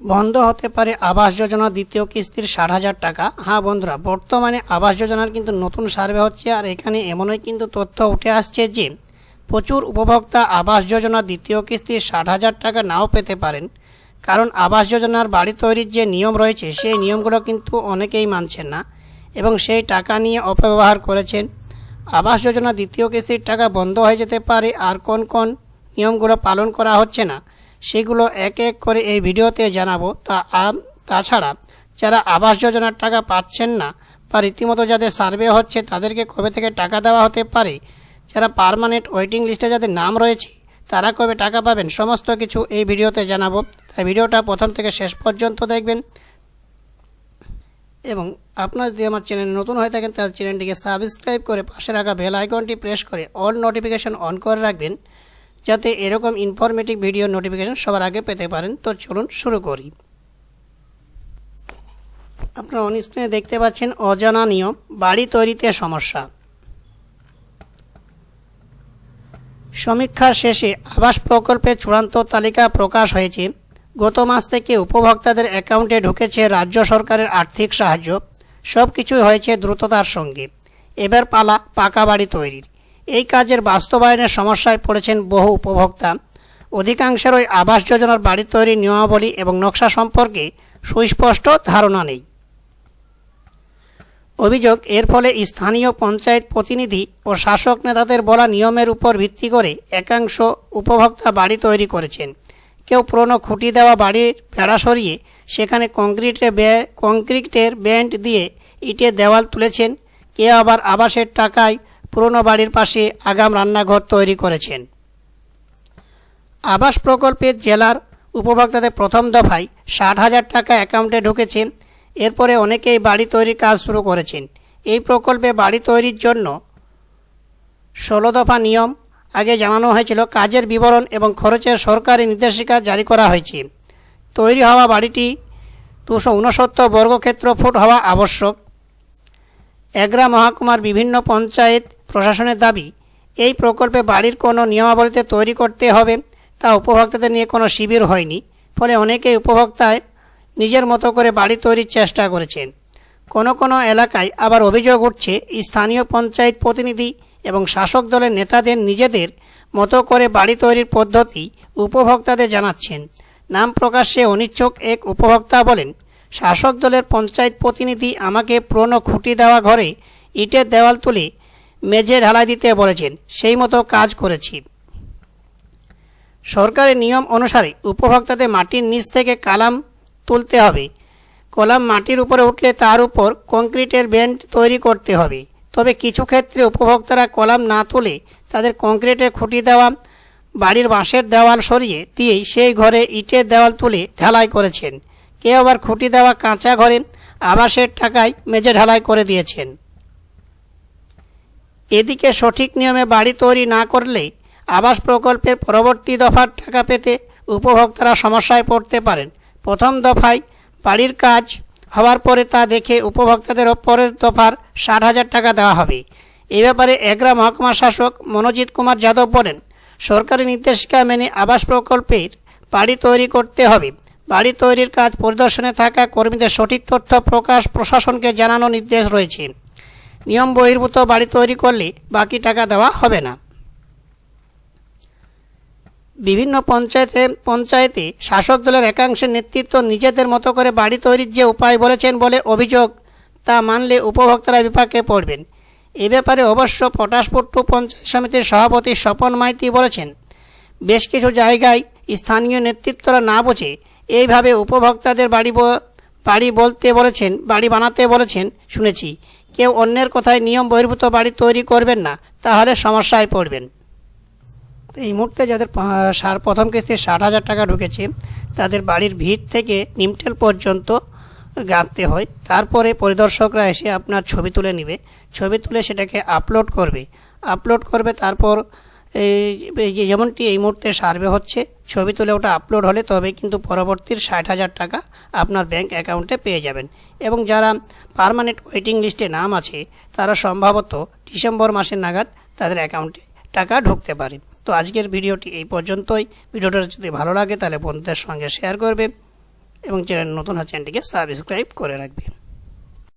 বন্ধ হতে পারে আবাস যোজনা দ্বিতীয় কিস্তির ষাট হাজার টাকা। হ্যাঁ বন্ধুরা, বর্তমানে আবাস যোজনার কিন্তু নতুন সার্ভে হচ্ছে আর এখানে এমনই কিন্তু তথ্য উঠে আসছে যে, প্রচুর উপভোক্তা আবাস যোজনা দ্বিতীয় কিস্তির ষাট হাজার টাকা নাও পেতে পারেন। কারণ আবাস যোজনার বাড়ি তৈরির যে নিয়ম রয়েছে, সেই নিয়মগুলো কিন্তু অনেকেই মানছেন না এবং সেই টাকা নিয়ে অপব্যবহার করেছেন। আবাস যোজনা দ্বিতীয় কিস্তির টাকা বন্ধ হয়ে যেতে পারে, আর কোন কোন নিয়মগুলো পালন করা হচ্ছে না। সেগুলো এক এক করে এই ভিডিওতে জানাব। তা তাছাড়া যারা আবাস যোজনার টাকা পাচ্ছেন না বা রীতিমতো যাদের সার্ভে হচ্ছে তাদেরকে কবে থেকে টাকা দেওয়া হতে পারে, যারা পারমানেন্ট ওয়েটিং লিস্টে যাদের নাম রয়েছে তারা কবে টাকা পাবেন সমস্ত কিছু এই ভিডিওতে জানাব। তাই ভিডিওটা প্রথম থেকে শেষ পর্যন্ত দেখবেন। এবং আপনার যদি আমার চ্যানেল নতুন হয়ে থাকেন তাহলে চ্যানেলটিকে সাবস্ক্রাইব করে পাশে রাখা বেল আইকনটি প্রেস করে অল নোটিফিকেশন অন করে রাখবেন। যাতে এরকম ইনফরমেটিভ ভিডিও নোটিফিকেশন সবার আগে পেতে পারেন। তো চলুন শুরু করি। আপনারা অন স্ক্রিনে দেখতে পাচ্ছেন অজানা নিয়ম, বাড়ি তৈরিতে সমস্যা। সমীক্ষার শেষে আবাস প্রকল্পের চূড়ান্ত তালিকা প্রকাশ হয়েছে। গত মাস থেকে উপভোক্তাদের অ্যাকাউন্টে ঢুকেছে রাজ্য সরকারের আর্থিক সাহায্য। সব কিছুই হয়েছে দ্রুততার সঙ্গে। এবার পালা পাকা বাড়ি তৈরির। এই কাজের বাস্তবায়নের সমস্যায় পড়েছেন বহু উপভোক্তা। অধিকাংশেরই আবাস যোজনার বাড়ি তৈরির নিয়মাবলী এবং নকশা সম্পর্কে সুস্পষ্ট ধারণা নেই। অভিযোগ, এর ফলে স্থানীয় পঞ্চায়েত প্রতিনিধি ও শাসক নেতাদের বলা নিয়মের উপর ভিত্তি করে একাংশ উপভোক্তা বাড়ি তৈরি করেছেন। কেউ পুরনো খুঁটি দেওয়া বাড়ির বেড়া সরিয়ে সেখানে কংক্রিটে কংক্রিটের ব্যান্ড দিয়ে ইটের দেওয়াল তুলেছেন। কেউ আবার আবাসের টাকায় পুরনো বাড়ির পাশে আগাম রান্নাঘর তৈরি করেছেন। আবাস প্রকল্পের জেলার উপভোক্তাদের প্রথম দফায় ষাট হাজার টাকা অ্যাকাউন্টে ঢুকেছে এরপরে অনেকেই বাড়ি তৈরির কাজ শুরু করেছেন। এই প্রকল্পে বাড়ি তৈরির জন্য ষোলো দফা নিয়ম আগে জানানো হয়েছিল। কাজের বিবরণ এবং খরচের সরকারি নির্দেশিকা জারি করা হয়েছে। তৈরি হওয়া বাড়িটি দুশো উনসত্তর বর্গক্ষেত্র ফুট হওয়া আবশ্যক। এগরা মহকুমার বিভিন্ন পঞ্চায়েত প্রশাসনের দাবি, এই প্রকল্পে বাড়ির কোনো নিয়মাবলীতে তৈরি করতে হবে তা উপভোক্তাদের নিয়ে কোনো শিবির হয়নি। ফলে অনেকেই উপভোক্তায় নিজের মতো করে বাড়ি তৈরির চেষ্টা করেছেন। কোনো কোনো এলাকায় আবার অভিযোগ উঠছে, স্থানীয় পঞ্চায়েত প্রতিনিধি এবং শাসক দলের নেতাদের নিজেদের মতো করে বাড়ি তৈরির পদ্ধতি উপভোক্তাদের জানাচ্ছেন। নাম প্রকাশ্যে অনিচ্ছুক এক উপভোক্তা বলেন, শাসক দলের পঞ্চায়েত প্রতিনিধি আমাকে পুরনো খুঁটি দেওয়া ঘরে ইটের দেওয়াল তুলে মেঝে ঢালাই দিতে বলেছেন, সেই মতো কাজ করেছি। সরকারের নিয়ম অনুসারে উপভোক্তাদের মাটির নিচ থেকে কালাম তুলতে হবে। কলাম মাটির উপরে উঠলে তার উপর কংক্রিটের ব্যান্ড তৈরি করতে হবে। তবে কিছু ক্ষেত্রে উপভোক্তারা কলাম না তুলে তাদের কংক্রিটের খুঁটি দেওয়া বাড়ির বাঁশের দেওয়াল সরিয়ে দিয়েই সেই ঘরে ইটের দেওয়াল তুলে ঢালাই করেছেন। কেউ আবার খুঁটি দেওয়া কাঁচা ঘরে আবাসের টাকায় মেঝে ঢালাই করে দিয়েছেন। এদিকে সঠিক নিয়মে বাড়ি তৈরি না করলে আবাস প্রকল্পের পরবর্তী দফার টাকা পেতে উপভোক্তারা সমস্যায় পড়তে পারেন। প্রথম দফায় বাড়ির কাজ হওয়ার পরে তা দেখে উপভোক্তাদের পরের দফার ষাট হাজার টাকা দেওয়া হবে। এ ব্যাপারে এগরা মহকুমা শাসক মনোজিৎ কুমার যাদব বলেন, সরকারি নির্দেশিকা মেনে আবাস প্রকল্পের বাড়ি তৈরি করতে হবে। বাড়ি তৈরির কাজ পরিদর্শনে থাকা কর্মীদের সঠিক তথ্য প্রকাশ প্রশাসনকে জানানো নির্দেশ রয়েছে। নিয়ম বহির্ভূত বাড়ি তৈরি করলে বাকি টাকা দেওয়া হবে না। বিভিন্ন পঞ্চায়েতে পঞ্চায়েতে শাসক দলের একাংশের নেতৃত্ব নিজেদের মতো করে বাড়ি তৈরির যে উপায় বলেছেন বলে অভিযোগ, তা মানলে উপভোক্তারা বিপাকে পড়বেন। এ ব্যাপারে অবশ্য পটাশপট্টু পঞ্চায়েত সমিতির সভাপতি স্বপন মাইতি বলেছেন, বেশ কিছু জায়গায় স্থানীয় নেতৃত্বরা না বোঝে এইভাবে উপভোক্তাদের বাড়ি বাড়ি বলতে বলেছেন, বাড়ি বানাতে বলেছেন, শুনেছি। কেউ অন্যের কথায় নিয়ম বহির্ভূত বাড়ি তৈরি করবেন না, তাহলে সমস্যায় পড়বেন। এই মুহূর্তে যাদের প্রথম কিস্তি ষাট হাজার টাকা ঢুকেছে, তাদের বাড়ির ভিত থেকে নিমটেল পর্যন্ত গাঁথতে হয়। তারপরে পরিদর্শকরা এসে আপনার ছবি তুলে নেবে। ছবি তুলে সেটাকে আপলোড করবে। আপলোড করবে, তারপর যেমনটি এই মুহূর্তে সার্ভে হচ্ছে, ছবি তুলে ওটা আপলোড হলে তবে কিন্তু পরবর্তীর ষাট হাজার টাকা আপনার ব্যাংক অ্যাকাউন্টে পেয়ে যাবেন। এবং যারা পার্মানেন্ট ওয়েটিং লিস্টে নাম আছে, তারা সম্ভবত ডিসেম্বর মাসের নাগাদ তাদের অ্যাকাউন্টে টাকা ঢুকতে পারে। তো আজকের ভিডিওটি এই পর্যন্তই। ভিডিওটা যদি ভালো লাগে তাহলে বন্ধুদের সঙ্গে শেয়ার করবে এবং চ্যানেল নতুন চ্যানেলটিকে সাবস্ক্রাইব করে রাখবেন।